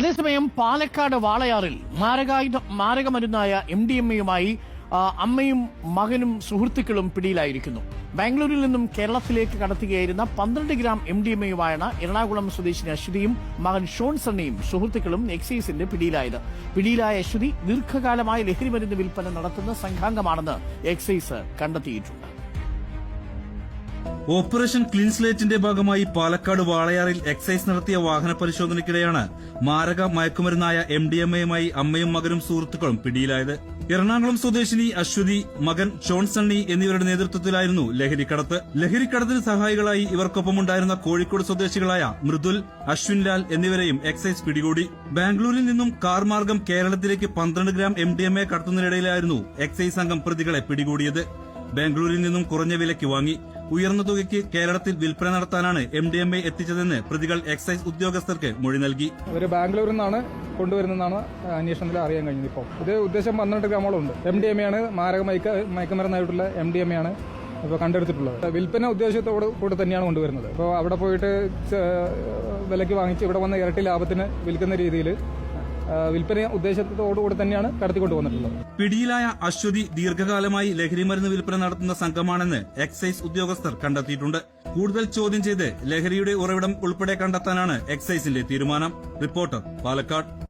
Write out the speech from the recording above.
അതേസമയം പാലക്കാട് വാളയാറിൽ മാരകായുധ മാരകമരുന്നായ എം ഡി എം എയുമായി അമ്മയും മകനും സുഹൃത്തുക്കളും പിടിയിലായിരിക്കുന്നു. ബാംഗ്ലൂരിൽ നിന്നും കേരളത്തിലേക്ക് കടത്തുകയായിരുന്ന പന്ത്രണ്ട് ഗ്രാം എം ഡി എം എയുമായാണ് എറണാകുളം സ്വദേശിനി അശ്വതിയും മകൻ ഷോൺ സണ്ണിയും സുഹൃത്തുക്കളും എക്സൈസിന്റെ പിടിയിലായത്. പിടിയിലായ അശ്വതി ദീർഘകാലമായി ലഹരിമരുന്ന് വിൽപ്പന നടത്തുന്ന സംഘാംഗമാണെന്ന് എക്സൈസ് കണ്ടെത്തിയിട്ടുണ്ട്. ഓപ്പറേഷൻ ക്ലീൻ സ്ലേറ്റിന്റെ ഭാഗമായി പാലക്കാട് വാളയാറിൽ എക്സൈസ് നടത്തിയ വാഹന പരിശോധനയ്ക്കിടെയാണ് മാരക മയക്കുമരുന്നായ എം ഡി എം എയുമായി അമ്മയും മകനും സുഹൃത്തുക്കളും പിടിയിലായത്. എറണാകുളം സ്വദേശിനി അശ്വതി മകൻ ഷോൺ സണ്ണി എന്നിവരുടെ നേതൃത്വത്തിലായിരുന്നു ലഹരിക്കടത്ത് ലഹരിക്കടത്തിന് സഹായികളായി ഇവർക്കൊപ്പമുണ്ടായിരുന്ന കോഴിക്കോട് സ്വദേശികളായ മൃദുൽ അശ്വിൻ ലാൽ എന്നിവരെയും എക്സൈസ് പിടികൂടി. ബാംഗ്ലൂരിൽ നിന്നും കാർ മാർഗം കേരളത്തിലേക്ക് പന്ത്രണ്ട് gram M D M A കടത്തുന്നതിനിടയിലായിരുന്നു excise സംഘം പ്രതികളെ പിടികൂടിയത്. ബാംഗ്ലൂരിൽ നിന്നും കുറഞ്ഞ വിലയ്ക്ക് വാങ്ങി. ഉയർന്ന തുകയ്ക്ക് കേരളത്തിൽ വിൽപ്പന നടത്താനാണ് എം ഡി എം എ എത്തിച്ചതെന്ന് പ്രതികൾ എക്സൈസ് ഉദ്യോഗസ്ഥർക്ക് മൊഴി നൽകി. ഒരു ബാംഗ്ലൂരിൽ നിന്നാണ് കൊണ്ടുവരുന്നതെന്നാണ് അന്വേഷണത്തിൽ അറിയാൻ കഴിഞ്ഞത് ഇപ്പോൾ ഇത് ഉദ്ദേശം പന്ത്രണ്ട് ഗ്രാമോളം ഉണ്ട് എം ഡി എം എ ആണ് മാരക മയക്ക മയക്കുമരുന്നായിട്ടുള്ള എം ഡി എം എ ആണ് ഇപ്പോൾ കണ്ടെടുത്തിട്ടുള്ളത്. വിൽപ്പന ഉദ്ദേശത്തോട് കൂടെ തന്നെയാണ് കൊണ്ടുവരുന്നത്. അപ്പോൾ അവിടെ പോയിട്ട് വിലയ്ക്ക് വാങ്ങിച്ച് ഇവിടെ വന്ന ഇരട്ടി ലാഭത്തിന് വിൽക്കുന്ന രീതിയിൽ വിൽപ്പന ഉദ്ദേശത്തോടുകൂടി തന്നെയാണ് കടത്തിക്കൊണ്ടു വന്നിട്ടുള്ളത് പിടിയിലായ അശ്വതി ദീർഘകാലമായി ലഹരിമരുന്ന് വിൽപ്പന നടത്തുന്ന സംഘമാണെന്ന് എക്സൈസ് ഉദ്യോഗസ്ഥർ കണ്ടെത്തിയിട്ടുണ്ട്. കൂടുതൽ ചോദ്യം ചെയ്ത് ലഹരിയുടെ ഉറവിടം ഉൾപ്പെടെ കണ്ടെത്താനാണ് എക്സൈസിന്റെ തീരുമാനം. റിപ്പോർട്ടർ പാലക്കാട്.